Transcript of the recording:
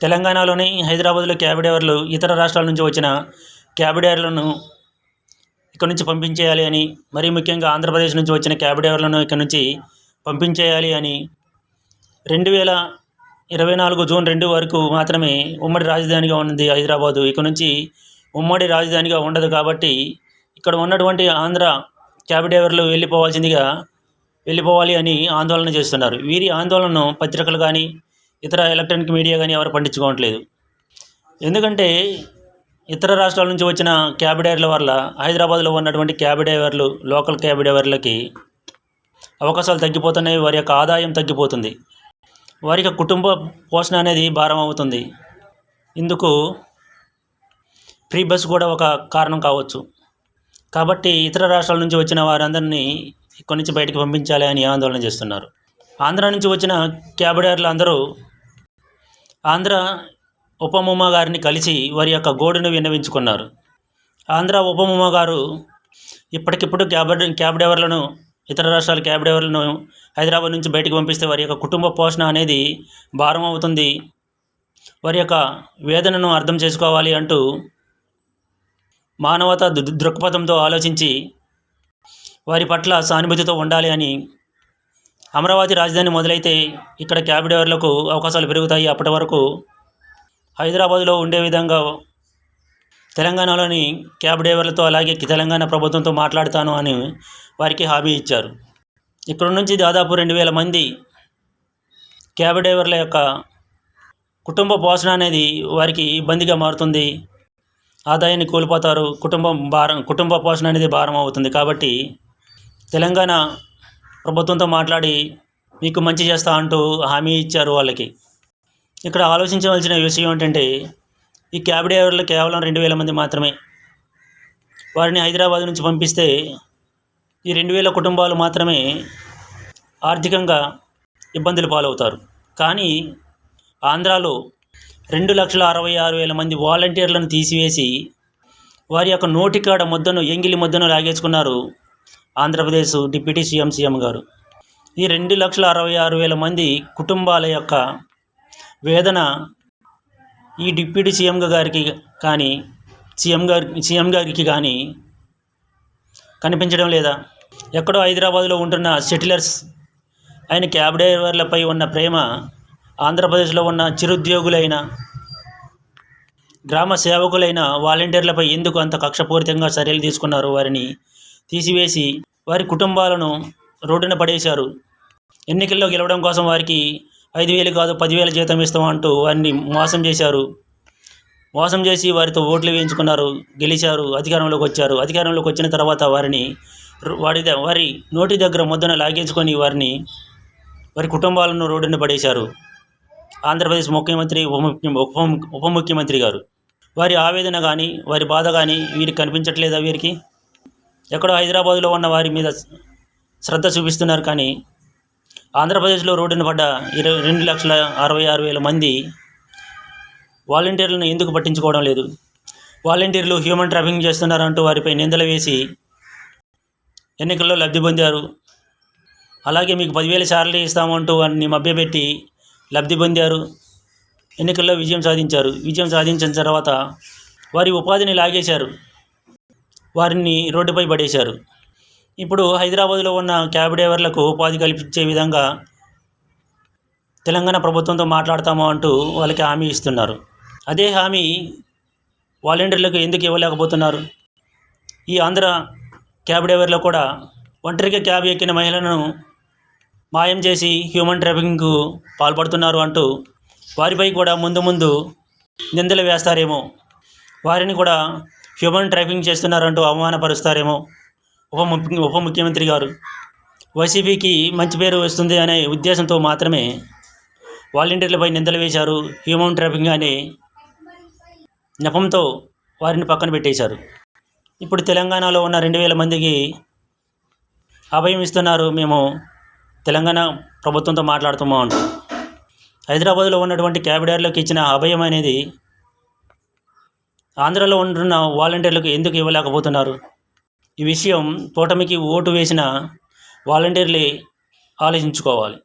తెలంగాణలోని హైదరాబాద్లో క్యాబ్ డ్రైవర్లు ఇతర రాష్ట్రాల నుంచి వచ్చిన క్యాబ్ డ్రైవర్లను ఇక్కడ నుంచి పంపించేయాలి అని మరీ ముఖ్యంగా ఆంధ్రప్రదేశ్ నుంచి వచ్చిన క్యాబ్ డ్రైవర్లను ఇక్కడ నుంచి పంపించేయాలి అని రెండు వేల ఇరవై నాలుగు జూన్ రెండు వరకు మాత్రమే ఉమ్మడి రాజధానిగా ఉన్నది హైదరాబాదు. ఇక్కడి నుంచి ఉమ్మడి రాజధానిగా ఉండదు కాబట్టి ఇక్కడ ఉన్నటువంటి ఆంధ్ర క్యాబ్ డ్రైవర్లు వెళ్ళిపోవాల్సిందిగా వెళ్ళిపోవాలి అని ఆందోళన చేస్తున్నారు. వీరి ఆందోళనను పత్రికలు కానీ ఇతర ఎలక్ట్రానిక్ మీడియా కానీ ఎవరు పండించుకోవట్లేదు. ఎందుకంటే ఇతర రాష్ట్రాల నుంచి వచ్చిన క్యాబ్ డ్రైవర్ల వల్ల హైదరాబాద్లో ఉన్నటువంటి క్యాబ్ డ్రైవర్లు లోకల్ క్యాబ్ డ్రైవర్లకి అవకాశాలు తగ్గిపోతున్నాయి వారి యొక్క ఆదాయం తగ్గిపోతుంది. వారి యొక్క కుటుంబ పోషణ అనేది భారం అవుతుంది. ఇందుకు ఫ్రీ బస్ కూడా ఒక కారణం కావచ్చు. కాబట్టి ఇతర రాష్ట్రాల నుంచి వచ్చిన వారందరినీ ఇక్కడి నుంచి బయటికి పంపించాలి అని ఆందోళన చేస్తున్నారు. ఆంధ్ర నుంచి వచ్చిన క్యాబ్ డ్రైవర్లు అందరూ ఆంధ్ర ఉపముమ గారిని కలిసి వారి యొక్క గోడును విన్నవించుకున్నారు. ఆంధ్ర ఉపముమ గారు ఇప్పటికిప్పుడు క్యాబ్ క్యాబ్ డ్రైవర్లను ఇతర రాష్ట్రాల క్యాబ్ డ్రైవర్లను హైదరాబాద్ నుంచి బయటకు పంపిస్తే వారి యొక్క కుటుంబ పోషణ అనేది భారం అవుతుంది. వారి యొక్క వేదనను అర్థం చేసుకోవాలి అంటూ మానవత దృ దృక్పథంతో ఆలోచించి వారి పట్ల సానుభూతితో ఉండాలి అని అమరావతి రాజధాని మొదలైతే ఇక్కడ క్యాబ్ డ్రైవర్లకు అవకాశాలు పెరుగుతాయి. అప్పటి వరకు హైదరాబాదులో ఉండే విధంగా తెలంగాణలోని క్యాబ్ డ్రైవర్లతో అలాగే తెలంగాణ ప్రభుత్వంతో మాట్లాడతాను అని వారికి హామీ ఇచ్చారు. ఇక్కడ నుంచి దాదాపు రెండు వేల మంది క్యాబ్ డ్రైవర్ల యొక్క కుటుంబ పోషణ అనేది వారికి ఇబ్బందిగా మారుతుంది. ఆదాయాన్ని కోల్పోతారు. కుటుంబం భారం కుటుంబ పోషణ అనేది భారం అవుతుంది. కాబట్టి తెలంగాణ ప్రభుత్వంతో మాట్లాడి మీకు మంచి చేస్తా అంటూ హామీ ఇచ్చారు వాళ్ళకి. ఇక్కడ ఆలోచించవలసిన విషయం ఏంటంటే ఈ క్యాబ్ డ్రైవర్లు కేవలం రెండు వేల మంది మాత్రమే. వారిని హైదరాబాద్ నుంచి పంపిస్తే ఈ రెండు వేల కుటుంబాలు మాత్రమే ఆర్థికంగా ఇబ్బందులు పాలవుతారు. కానీ ఆంధ్రాలో రెండు లక్షల అరవై ఆరు వేల మంది వాలంటీర్లను తీసివేసి వారి యొక్క నోటికాడ ముద్దను ఎంగిలి ముద్దను లాగేసుకున్నారు ఆంధ్రప్రదేశ్ డిప్యూటీ సీఎం సీఎం గారు. ఈ రెండు లక్షల అరవై ఆరు వేల మంది కుటుంబాల యొక్క వేదన ఈ డిప్యూటీ సీఎం గారికి కానీ సీఎం గారి సీఎం గారికి కానీ కనిపించడం లేదా? ఎక్కడో హైదరాబాద్లో ఉంటున్న సెటిలర్స్ ఆయన క్యాబ్ డ్రైవర్లపై ఉన్న ప్రేమ ఆంధ్రప్రదేశ్లో ఉన్న చిరుద్యోగులైన గ్రామ సేవకులైన వాలంటీర్లపై ఎందుకు అంత కక్షపూరితంగా చర్యలు తీసుకున్నారు? వారిని తీసివేసి వారి కుటుంబాలను రోడ్డున పడేశారు. ఎన్నికల్లో గెలవడం కోసం వారికి ఐదు వేలు కాదు పదివేల జీతం ఇస్తామంటూ వారిని మోసం చేశారు. మోసం చేసి వారితో ఓట్లు వేయించుకున్నారు గెలిచారు అధికారంలోకి వచ్చారు. అధికారంలోకి వచ్చిన తర్వాత వారిని వారి వారి నోటి దగ్గర ముద్దన లాగేసుకొని వారిని వారి కుటుంబాలను రోడ్డున పడేశారు. ఆంధ్రప్రదేశ్ ముఖ్యమంత్రి ఉప ఉప ఉప ముఖ్యమంత్రి గారు. వారి ఆవేదన కానీ వారి బాధ కానీ వీరికి కనిపించట్లేదా వీరికి? ఎక్కడో హైదరాబాదులో ఉన్న వారి మీద శ్రద్ధ చూపిస్తున్నారు కానీ ఆంధ్రప్రదేశ్లో రోడ్డున పడ్డ ఇరవై రెండు లక్షల అరవై ఆరు వేల మంది వాలంటీర్లను ఎందుకు పట్టించుకోవడం లేదు? వాలంటీర్లు హ్యూమన్ ట్రాఫింగ్ చేస్తున్నారంటూ వారిపై నిందలు వేసి ఎన్నికల్లో లబ్ధి పొందారు. అలాగే మీకు పదివేల సార్లు ఇస్తామంటూ వారిని మభ్యపెట్టి లబ్ధి పొందారు. ఎన్నికల్లో విజయం సాధించారు. విజయం సాధించిన తర్వాత వారి ఉపాధిని లాగేశారు. వారిని రోడ్డుపై పడేశారు. ఇప్పుడు హైదరాబాద్లో ఉన్న క్యాబ్ డ్రైవర్లకు ఉపాధి కల్పించే విధంగా తెలంగాణ ప్రభుత్వంతో మాట్లాడతాము అంటూ వాళ్ళకి హామీ ఇస్తున్నారు. అదే హామీ వాలంటీర్లకు ఎందుకు ఇవ్వలేకపోతున్నారు? ఈ ఆంధ్ర క్యాబ్ డ్రైవర్లు కూడా ఒంటరిగా క్యాబ్ ఎక్కిన మహిళలను మాయం చేసి హ్యూమన్ ట్రాఫికింగ్కు పాల్పడుతున్నారు అంటూ వారిపై కూడా ముందు ముందు నిందలు వేస్తారేమో. వారిని కూడా హ్యూమన్ ట్రాఫింగ్ చేస్తున్నారంటూ అవమానపరుస్తారేమో ఉప ఉప ముఖ్యమంత్రి గారు. వైసీపీకి మంచి పేరు వస్తుంది అనే ఉద్దేశంతో మాత్రమే వాలంటీర్లపై నిందలు వేశారు హ్యూమన్ ట్రాఫింగ్ అనే నెపంతో వారిని పక్కన పెట్టేశారు. ఇప్పుడు తెలంగాణలో ఉన్న రెండు వేల మందికి అభయం ఇస్తున్నారు మేము తెలంగాణ ప్రభుత్వంతో మాట్లాడుతాము అంటూ. హైదరాబాద్లో ఉన్నటువంటి క్యాబ్ ఇచ్చిన అభయం అనేది ఆంధ్రలో ఉంటున్న వాలంటీర్లకు ఎందుకు ఇవ్వలేకపోతున్నారు? ఈ విషయం కూటమికి ఓటు వేసిన వాలంటీర్లే ఆలోచించుకోవాలి.